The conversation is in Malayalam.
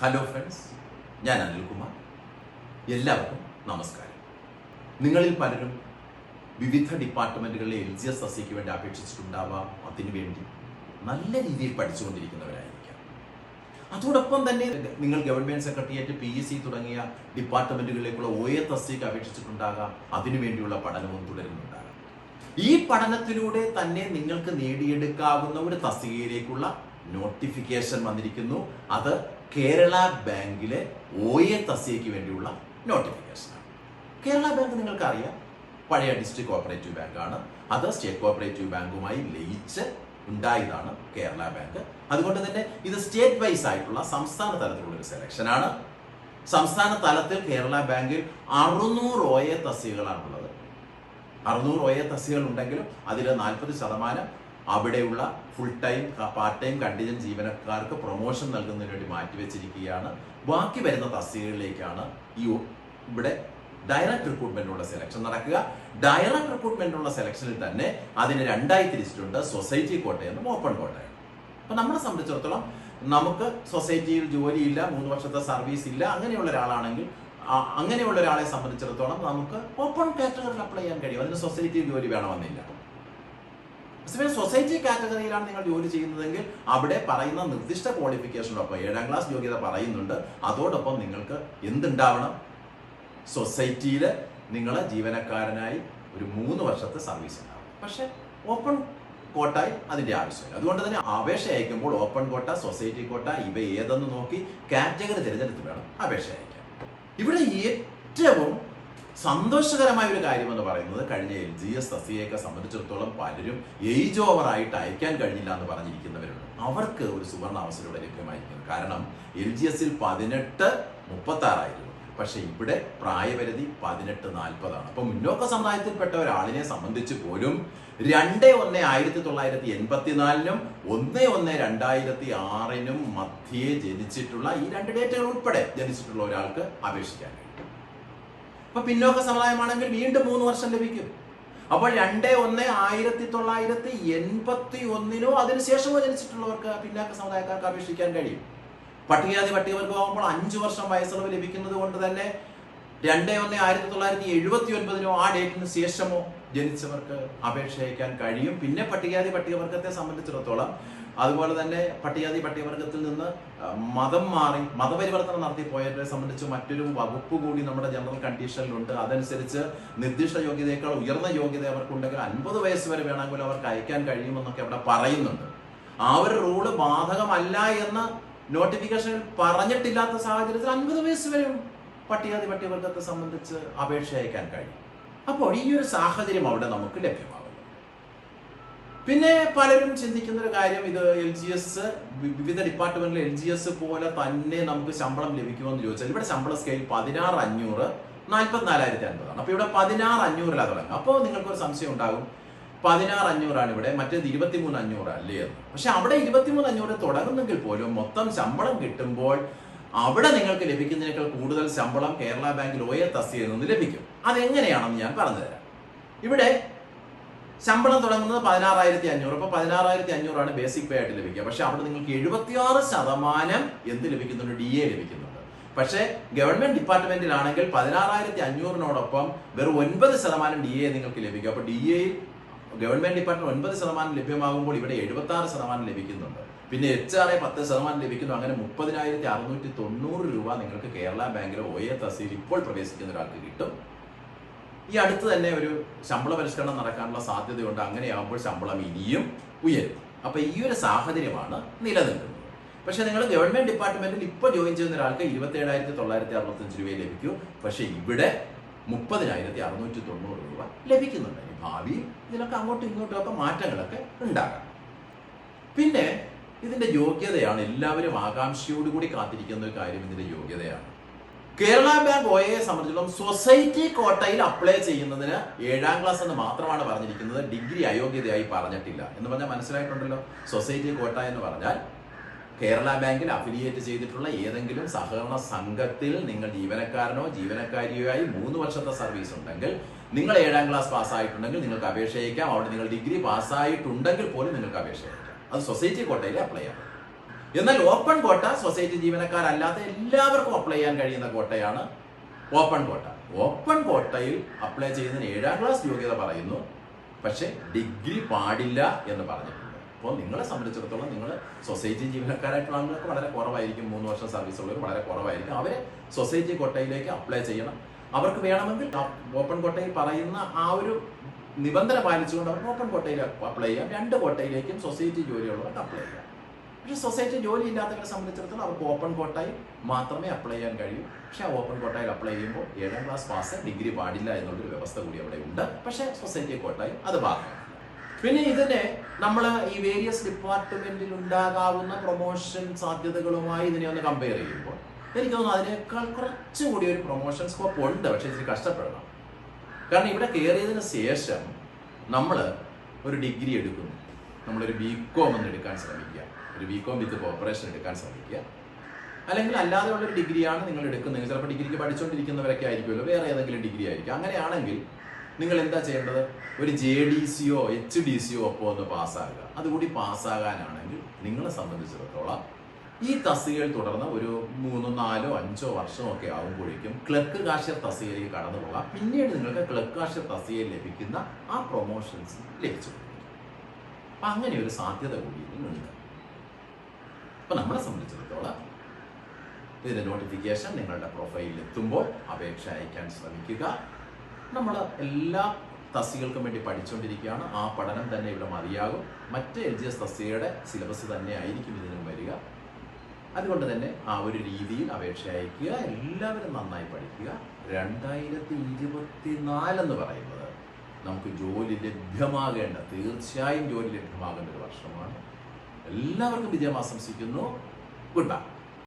ഹലോ ഫ്രണ്ട്സ് ഞാൻ അനിൽകുമാർ എല്ലാവർക്കും നമസ്കാരം. നിങ്ങളിൽ പലരും വിവിധ ഡിപ്പാർട്ട്മെന്റുകളിലെ എൽ ജി എസ് എസ് സിക്ക് വേണ്ടി അപേക്ഷിച്ചിട്ടുണ്ടാവാം അതിനുവേണ്ടി നല്ല രീതിയിൽ പഠിച്ചുകൊണ്ടിരിക്കുന്നവരായിരിക്കാം. അതോടൊപ്പം തന്നെ നിങ്ങൾ government secretariat P S C തുടങ്ങിയ ഡിപ്പാർട്ട്മെന്റുകളിലേക്കുള്ള ഒ എ സിക്ക് അപേക്ഷിച്ചിട്ടുണ്ടാകാം. അതിനുവേണ്ടിയുള്ള പഠനവും തുടരുന്നുണ്ടാകാം. ഈ പഠനത്തിലൂടെ തന്നെ നിങ്ങൾക്ക് നേടിയെടുക്കാവുന്ന ഒരു തസ്തികയിലേക്കുള്ള നോട്ടിഫിക്കേഷൻ വന്നിരിക്കുന്നു. അത് കേരള ബാങ്കിലെ ഒ എ തസ്യയ്ക്ക് വേണ്ടിയുള്ള നോട്ടിഫിക്കേഷനാണ് കേരള ബാങ്ക് നിങ്ങൾക്ക് അറിയാം പഴയ ഡിസ്ട്രിക്ട് കോപ്പറേറ്റീവ് ബാങ്കാണ് അത് സ്റ്റേറ്റ് കോപ്പറേറ്റീവ് ബാങ്കുമായി ലയിച്ച് ഉണ്ടായതാണ് കേരള ബാങ്ക്. അതുകൊണ്ട് തന്നെ ഇത് സ്റ്റേറ്റ് വൈസ് ആയിട്ടുള്ള സംസ്ഥാന തലത്തിലുള്ള ഒരു സെലക്ഷനാണ് സംസ്ഥാന തലത്തിൽ കേരള ബാങ്കിൽ അറുന്നൂറ് ഒ എ തസ്യകളാണുള്ളത്. അറുന്നൂറ് ഒ എ തസ്യകൾ ഉണ്ടെങ്കിലും അതിൽ നാൽപ്പത് ശതമാനം അവിടെയുള്ള full time part time contingent ജീവനക്കാർക്ക് പ്രൊമോഷൻ നൽകുന്നതിന് വേണ്ടി മാറ്റിവെച്ചിരിക്കുകയാണ് ബാക്കി വരുന്ന തസ്തികകളിലേക്കാണ് ഈ ഇവിടെ ഡയറക്ട് റിക്രൂട്ട്മെന്റിനുള്ള സെലക്ഷൻ നടക്കുക. ഡയറക്ട് റിക്രൂട്ട്മെന്റിനുള്ള സെലക്ഷനിൽ തന്നെ അതിന് രണ്ടായി തിരിച്ചിട്ടുണ്ട്. സൊസൈറ്റി കോട്ടയെന്നും ഓപ്പൺ കോട്ടയം. അപ്പൊ നമ്മളെ സംബന്ധിച്ചിടത്തോളം നമുക്ക് സൊസൈറ്റിയിൽ ജോലിയില്ല മൂന്ന് വർഷത്തെ സർവീസ് ഇല്ല അങ്ങനെയുള്ള ഒരാളാണെങ്കിൽ അങ്ങനെയുള്ള ഒരാളെ സംബന്ധിച്ചിടത്തോളം നമുക്ക് ഓപ്പൺ കാറ്റഗറിയിൽ അപ്ലൈ ചെയ്യാൻ കഴിയും. അതിന് സൊസൈറ്റിയിൽ ജോലി വേണമെന്നില്ല. സൊസൈറ്റി കാറ്റഗറിയിലാണ് നിങ്ങൾ ജോലി ചെയ്യുന്നതെങ്കിൽ അവിടെ പറയുന്ന നിർദ്ദിഷ്ട ക്വാളിഫിക്കേഷനോടൊപ്പം ഏഴാം ക്ലാസ് യോഗ്യത പറയുന്നുണ്ട്. അതോടൊപ്പം നിങ്ങൾക്ക് എന്തുണ്ടാവണം? സൊസൈറ്റിയിൽ നിങ്ങൾ ജീവനക്കാരനായി ഒരു മൂന്ന് വർഷത്തെ സർവീസ് ഉണ്ടാവും പക്ഷേ ഓപ്പൺ കോട്ടായി അതിന്റെ ആവശ്യമില്ല. അതുകൊണ്ട് തന്നെ അപേക്ഷ അയക്കുമ്പോൾ ഓപ്പൺ കോട്ട സൊസൈറ്റി കോട്ട ഇവ ഏതെന്ന് നോക്കി കാറ്റഗറി തിരഞ്ഞെടുത്ത് വേണം അപേക്ഷ അയക്കാൻ. ഇവിടെ ഏറ്റവും സന്തോഷകരമായ ഒരു കാര്യം എന്ന് പറയുന്നത് കഴിഞ്ഞ എൽ ജി എസ് സസിയെയൊക്കെ സംബന്ധിച്ചിടത്തോളം പലരും ഏജ് ഓവർ ആയിട്ട് അയക്കാൻ കഴിഞ്ഞില്ല എന്ന് പറഞ്ഞിരിക്കുന്നവരുണ്ട്. അവർക്ക് ഒരു സുവർണ അവസരം ഇവിടെ ലഭ്യമായിരിക്കുന്നു കാരണം എൽ ജി എസിൽ പതിനെട്ട് മുപ്പത്തി ആറായിരുന്നു പക്ഷെ ഇവിടെ പ്രായപരിധി പതിനെട്ട് നാൽപ്പതാണ്. അപ്പൊ മുന്നോക്ക സമുദായത്തിൽപ്പെട്ട ഒരാളിനെ സംബന്ധിച്ച് പോലും രണ്ട് ഒന്ന് ആയിരത്തി തൊള്ളായിരത്തി എൺപത്തിനാലിനും ഒന്ന് ഒന്ന് രണ്ടായിരത്തി ആറിനും മധ്യേ ജനിച്ചിട്ടുള്ള ഈ രണ്ട് ഡേറ്റുകൾ ഉൾപ്പെടെ ജനിച്ചിട്ടുള്ള ഒരാൾക്ക് അപേക്ഷിക്കാൻ കഴിയും. അപ്പൊ പിന്നോക്ക സമുദായമാണെങ്കിൽ വീണ്ടും മൂന്ന് വർഷം ലഭിക്കും. അപ്പോൾ രണ്ട് ഒന്ന് ആയിരത്തി തൊള്ളായിരത്തി എൺപത്തി ഒന്നിനോ അതിനുശേഷമോ ജനിച്ചിട്ടുള്ളവർക്ക് പിന്നാക്ക സമുദായക്കാർക്ക് അപേക്ഷിക്കാൻ കഴിയും. പട്ടികജാതി പട്ടികവർഗമാകുമ്പോൾ അഞ്ചു വർഷം വയസ്സളവ് ലഭിക്കുന്നത് കൊണ്ട് തന്നെ രണ്ട് ഒന്ന് ആയിരത്തി തൊള്ളായിരത്തി എഴുപത്തി ഒൻപതിനോ ആ ഡേറ്റിന് ശേഷമോ ജനിച്ചവർക്ക് അപേക്ഷ അയക്കാൻ കഴിയും. പിന്നെ പട്ടികജാതി പട്ടികവർഗത്തെ സംബന്ധിച്ചിടത്തോളം അതുപോലെ തന്നെ പട്ടികജാതി പട്ടികവർഗത്തിൽ നിന്ന് മതം മാറി മതപരിവർത്തനം നടത്തി പോയവരെ സംബന്ധിച്ച് മറ്റൊരു വകുപ്പ് കൂടി നമ്മുടെ ജനറൽ കണ്ടീഷനിലുണ്ട്. അതനുസരിച്ച് നിർദ്ദിഷ്ട യോഗ്യതയേക്കാൾ ഉയർന്ന യോഗ്യത അവർക്കുണ്ടെങ്കിൽ അൻപത് വയസ്സ് വരെ വേണമെങ്കിൽ അവർക്ക് അയക്കാൻ കഴിയുമെന്നൊക്കെ അവിടെ പറയുന്നുണ്ട്. ആ ഒരു റൂൾ ബാധകമല്ല എന്ന് നോട്ടിഫിക്കേഷൻ പറഞ്ഞിട്ടില്ലാത്ത സാഹചര്യത്തിൽ അൻപത് വയസ്സ് വരെയും പട്ടികജാതി പട്ടികവർഗത്തെ സംബന്ധിച്ച് അപേക്ഷ അയക്കാൻ കഴിയും. അപ്പോൾ ഈ ഒരു സാഹചര്യം അവിടെ നമുക്ക് ലഭ്യമാകുന്നു. പിന്നെ പലരും ചിന്തിക്കുന്ന ഒരു കാര്യം ഇത് എൽ ജി എസ് വിവിധ ഡിപ്പാർട്ട്മെന്റിൽ എൽ ജി എസ് പോലെ തന്നെ നമുക്ക് ശമ്പളം ലഭിക്കുമെന്ന് ചോദിച്ചാൽ ഇവിടെ ശമ്പള സ്കെയിൽ പതിനാറ് അഞ്ഞൂറ് നാൽപ്പത്തിനാലായിരത്തി അൻപതാണ് അപ്പൊ ഇവിടെ പതിനാറ് അഞ്ഞൂറിലാണ് തുടങ്ങുക. അപ്പോൾ നിങ്ങൾക്കൊരു സംശയം ഉണ്ടാകും. പതിനാറ് അഞ്ഞൂറാണ് ഇവിടെ മറ്റേത് ഇരുപത്തിമൂന്ന് അഞ്ഞൂറ് അല്ലേ എന്ന്. പക്ഷെ അവിടെ ഇരുപത്തിമൂന്ന് അഞ്ഞൂറ് തുടങ്ങുന്നെങ്കിൽ പോലും മൊത്തം ശമ്പളം കിട്ടുമ്പോൾ അവിടെ നിങ്ങൾക്ക് ലഭിക്കുന്നതിനേക്കാൾ കൂടുതൽ ശമ്പളം കേരള ബാങ്ക് ലോയർ തസ്തികയിൽ നിന്ന് ലഭിക്കും. അതെങ്ങനെയാണെന്ന് ഞാൻ പറഞ്ഞുതരാം. ഇവിടെ ശമ്പളം തുടങ്ങുന്നത് പതിനാറായിരത്തി അഞ്ഞൂറ് അപ്പൊ പതിനാറായിരത്തി അഞ്ഞൂറാണ് ബേസിക് പേ ആയിട്ട് ലഭിക്കുക. പക്ഷെ അവിടെ നിങ്ങൾക്ക് എഴുപത്തിയാറ് ശതമാനം എന്ത് ലഭിക്കുന്നുണ്ട്? ഡി എ ലഭിക്കുന്നുണ്ട്. പക്ഷേ ഗവൺമെന്റ് ഡിപ്പാർട്ട്മെന്റിലാണെങ്കിൽ പതിനാറായിരത്തി അഞ്ഞൂറിനോടൊപ്പം വെറും ഒൻപത് ശതമാനം ഡി എ നിങ്ങൾക്ക് ലഭിക്കും. അപ്പൊ ഡി എയിൽ ഗവൺമെന്റ് ഡിപ്പാർട്ട്മെന്റ് ഒൻപത് ശതമാനം ലഭ്യമാകുമ്പോൾ ഇവിടെ എഴുപത്തി ആറ് ശതമാനം ലഭിക്കുന്നുണ്ട്. പിന്നെ എച്ച് ആർ എ പത്ത് ശതമാനം ലഭിക്കുന്നു. അങ്ങനെ മുപ്പതിനായിരത്തി അറുന്നൂറ്റി തൊണ്ണൂറ് രൂപ നിങ്ങൾക്ക് കേരള ബാങ്കിലെ ഒ എ തസീൽ ഇപ്പോൾ പ്രവേശിക്കുന്ന ഒരാൾക്ക് കിട്ടും. ഈ അടുത്ത് തന്നെ ഒരു ശമ്പള പരിഷ്കരണം നടക്കാനുള്ള സാധ്യതയുണ്ട്. അങ്ങനെയാകുമ്പോൾ ശമ്പളം ഇനിയും ഉയരും. അപ്പൊ ഈ ഒരു സാഹചര്യമാണ് നിലനിൽക്കുന്നത്. പക്ഷെ നിങ്ങൾ ഗവൺമെന്റ് ഡിപ്പാർട്ട്മെന്റിൽ ഇപ്പോൾ ജോയിൻ ചെയ്യുന്ന ഒരാൾക്ക് ഇരുപത്തി ഏഴായിരത്തി തൊള്ളായിരത്തി അറുപത്തഞ്ച് രൂപയെ ലഭിക്കൂ. പക്ഷെ ഇവിടെ മുപ്പതിനായിരത്തി അറുന്നൂറ്റി തൊണ്ണൂറ് രൂപ ലഭിക്കുന്നുണ്ട്. ഇനി ഭാവിയിൽ ഇതിനൊക്കെ അങ്ങോട്ടും ഇങ്ങോട്ടും ഒക്കെ മാറ്റങ്ങളൊക്കെ ഉണ്ടാകാം. പിന്നെ ഇതിന്റെ യോഗ്യതയാണ് എല്ലാവരും ആകാംക്ഷയോടുകൂടി കാത്തിരിക്കുന്ന ഒരു കാര്യം ഇതിന്റെ യോഗ്യതയാണ്. കേരള ബാങ്ക് ഒ എ സംബന്ധിച്ചിടത്തോളം സൊസൈറ്റി കോട്ടയിൽ അപ്ലൈ ചെയ്യുന്നതിന് ഏഴാം ക്ലാസ് എന്ന് മാത്രമാണ് പറഞ്ഞിരിക്കുന്നത്. ഡിഗ്രി അയോഗ്യതയായി പറഞ്ഞിട്ടില്ല. എന്ന് പറഞ്ഞാൽ മനസ്സിലായിട്ടുണ്ടല്ലോ? സൊസൈറ്റി കോട്ട എന്ന് പറഞ്ഞാൽ കേരള ബാങ്കിൽ അഫിലിയേറ്റ് ചെയ്തിട്ടുള്ള ഏതെങ്കിലും സഹകരണ സംഘത്തിൽ നിങ്ങൾ ജീവനക്കാരനോ ജീവനക്കാരിയോ ആയി മൂന്ന് വർഷത്തെ സർവീസ് ഉണ്ടെങ്കിൽ നിങ്ങൾ ഏഴാം ക്ലാസ് പാസ്സായിട്ടുണ്ടെങ്കിൽ നിങ്ങൾക്ക് അപേക്ഷ അയക്കാം. അവിടെ നിങ്ങൾ ഡിഗ്രി പാസ്സായിട്ടുണ്ടെങ്കിൽ പോലും നിങ്ങൾക്ക് അപേക്ഷ അയക്കാം. അത് സൊസൈറ്റി കോട്ടയിൽ അപ്ലൈ ചെയ്യാം എന്നാൽ ഓപ്പൺ കോട്ട സൊസൈറ്റി ജീവനക്കാരല്ലാത്ത എല്ലാവർക്കും അപ്ലൈ ചെയ്യാൻ കഴിയുന്ന കോട്ടയാണ് ഓപ്പൺ കോട്ട. ഓപ്പൺ കോട്ടയിൽ അപ്ലൈ ചെയ്യുന്നതിന് ഏഴാം ക്ലാസ് യോഗ്യത പറയുന്നു. പക്ഷേ ഡിഗ്രി പാടില്ല എന്ന് പറഞ്ഞിട്ടുണ്ട്. അപ്പോൾ നിങ്ങളെ സംബന്ധിച്ചിടത്തോളം നിങ്ങൾ സൊസൈറ്റി ജീവനക്കാരായിട്ടുള്ള ആളുകൾക്ക് വളരെ കുറവായിരിക്കും. മൂന്ന് വർഷം സർവീസ് ഉള്ളവർ വളരെ കുറവായിരിക്കും. അവരെ സൊസൈറ്റി കോട്ടയിലേക്ക് അപ്ലൈ ചെയ്യണം. അവർക്ക് വേണമെങ്കിൽ ഓപ്പൺ കോട്ടയിൽ പറയുന്ന ആ ഒരു നിബന്ധന പാലിച്ചുകൊണ്ട് അവർക്ക് ഓപ്പൺ കോട്ടയിൽ അപ്ലൈ ചെയ്യാം. രണ്ട് കോട്ടയിലേക്കും സൊസൈറ്റി ജോലിയുള്ളവർക്ക് അപ്ലൈ ചെയ്യാം. പക്ഷേ സൊസൈറ്റി ജോലി ഇല്ലാത്തവരെ സംബന്ധിച്ചിടത്തോളം അവർക്ക് ഓപ്പൺ കോട്ടയിൽ മാത്രമേ അപ്ലൈ ചെയ്യാൻ കഴിയൂ. പക്ഷേ ഓപ്പൺ കോട്ടയിൽ അപ്ലൈ ചെയ്യുമ്പോൾ ഏഴാം ക്ലാസ് പാസ് ഡിഗ്രി പാടില്ല എന്നുള്ളൊരു വ്യവസ്ഥ കൂടി അവിടെ ഉണ്ട്. പക്ഷേ സൊസൈറ്റി കോട്ടയിൽ അത് ബാധകമാണ് പിന്നെ ഇതിനെ നമ്മൾ ഈ വേരിയസ് ഡിപ്പാർട്ട്മെന്റിൽ ഉണ്ടാകാവുന്ന പ്രൊമോഷൻ സാധ്യതകളുമായി ഇതിനെ ഒന്ന് കമ്പയർ ചെയ്യുമ്പോൾ എനിക്ക് തോന്നുന്നു അതിനേക്കാൾ കുറച്ചുകൂടി ഒരു പ്രൊമോഷൻ സ്കോപ്പ് ഉണ്ട്. പക്ഷെ ഇച്ചിരി കഷ്ടപ്പെടണം. കാരണം ഇവിടെ കയറിയതിന് ശേഷം നമ്മൾ ഒരു ഡിഗ്രി എടുക്കുന്നു. നമ്മളൊരു ബി കോം എന്ന് എടുക്കാൻ ശ്രമിക്കുക. ഒരു ബി കോം വിത്ത് കോപ്പറേഷൻ എടുക്കാൻ ശ്രമിക്കുക. അല്ലെങ്കിൽ അല്ലാതെ ഉള്ളൊരു ഡിഗ്രിയാണ് നിങ്ങൾ എടുക്കുന്നത്. ചിലപ്പോൾ ഡിഗ്രിക്ക് പഠിച്ചുകൊണ്ടിരിക്കുന്നവരൊക്കെ ആയിരിക്കുമല്ലോ. വേറെ ഏതെങ്കിലും ഡിഗ്രി ആയിരിക്കും. അങ്ങനെയാണെങ്കിൽ നിങ്ങൾ എന്താ ചെയ്യേണ്ടത്? ഒരു ജെ ഡി സിയോ എച്ച് ഡി സിയോ ഒപ്പം ഒന്ന് പാസ്സാകുക. അതുകൂടി പാസ്സാകാനാണെങ്കിൽ നിങ്ങളെ സംബന്ധിച്ചിടത്തോളം ഈ തസ്തികയിൽ തുടർന്ന് ഒരു മൂന്നോ നാലോ അഞ്ചോ വർഷമോ ഒക്കെ ആകുമ്പോഴേക്കും ക്ലർക്ക് കാഷ്യർ തസ്തികയിലേക്ക് കടന്നു പോകാം. പിന്നീട് നിങ്ങൾക്ക് ക്ലർക്ക് കാഷ്യർ തസ്തികയിൽ ലഭിക്കുന്ന ആ പ്രൊമോഷൻസ് ലഭിച്ചു അപ്പം അങ്ങനെ ഒരു സാധ്യത കൂടി ഇതിനുണ്ട് അപ്പം നമ്മളെ സംബന്ധിച്ചിടത്തോളം ഇതിന്റെ നോട്ടിഫിക്കേഷൻ നിങ്ങളുടെ പ്രൊഫൈലിൽ എത്തുമ്പോൾ അപേക്ഷ അയക്കാൻ ശ്രമിക്കുക. നമ്മൾ എല്ലാ തസ്തികൾക്കും വേണ്ടി പഠിച്ചുകൊണ്ടിരിക്കുകയാണ് ആ പഠനം തന്നെ ഇവിടെ മതിയാകും. മറ്റ് എൽ ജി എസ് തസ്തികയുടെ സിലബസ് തന്നെ ആയിരിക്കും ഇതിനും വരിക. അതുകൊണ്ട് തന്നെ ആ ഒരു രീതിയിൽ അപേക്ഷ അയക്കുക എല്ലാവരും നന്നായി പഠിക്കുക. രണ്ടായിരത്തി ഇരുപത്തി നാലെന്ന് പറയുന്നത് നമുക്ക് ജോലി ലഭ്യമാകേണ്ട തീർച്ചയായും ജോലി ലഭ്യമാകേണ്ട ഒരു വർഷമാണ്. എല്ലാവർക്കും വിജയം ആശംസിക്കുന്നു ഗുഡ് ബൈ